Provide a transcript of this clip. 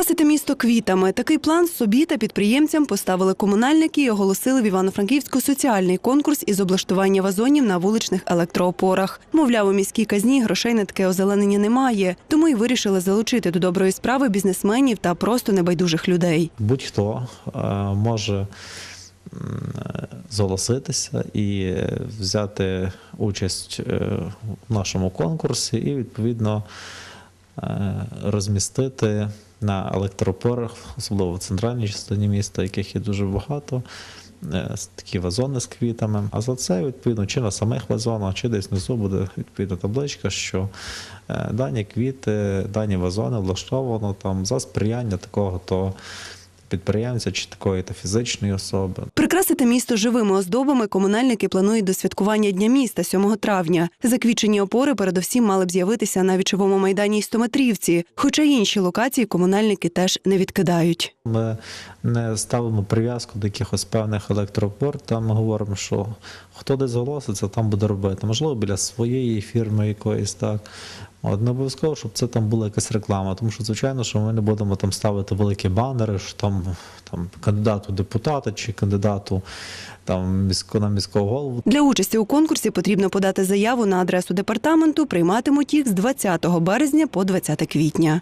Прикрасити місто квітами. Такий план собі та підприємцям поставили комунальники і оголосили в Івано-Франківську соціальний конкурс із облаштування вазонів на вуличних електроопорах. Мовляв, у міській казні грошей на таке озеленення немає, тому й вирішили залучити до доброї справи бізнесменів та просто небайдужих людей. Будь-хто е, може зголоситися і взяти участь е, в нашому конкурсі і відповідно розмістити на електропорах, особливо в центральній частині міста, яких є дуже багато. е, Такі вазони з квітами. А за це, відповідно, чи на самих вазонах, чи десь внизу буде відповідна табличка, що е, дані квіти, дані вазони влаштовано там за сприяння такого то підприємця чи такої то фізичної особи. Прикрасити місто живими оздобами комунальники планують до святкування Дня міста 7 травня. Заквічені опори передовсім мали б з'явитися на вічовому майдані й стометрівці, хоча інші локації комунальники теж не відкидають. Ми не ставимо прив'язку до якихось певних електропор. Там ми говоримо, що хто десь зголоситься, там буде робити. Можливо, біля своєї фірми якоїсь так. От не обов'язково, щоб це там була якась реклама, тому що, звичайно, що ми не будемо там ставити великі банери, що там, там кандидату депутата чи кандидату там місько на міського голову. Для участі у конкурсі потрібно подати заяву на адресу департаменту. Прийматимуть їх з 20 березня по 20 квітня.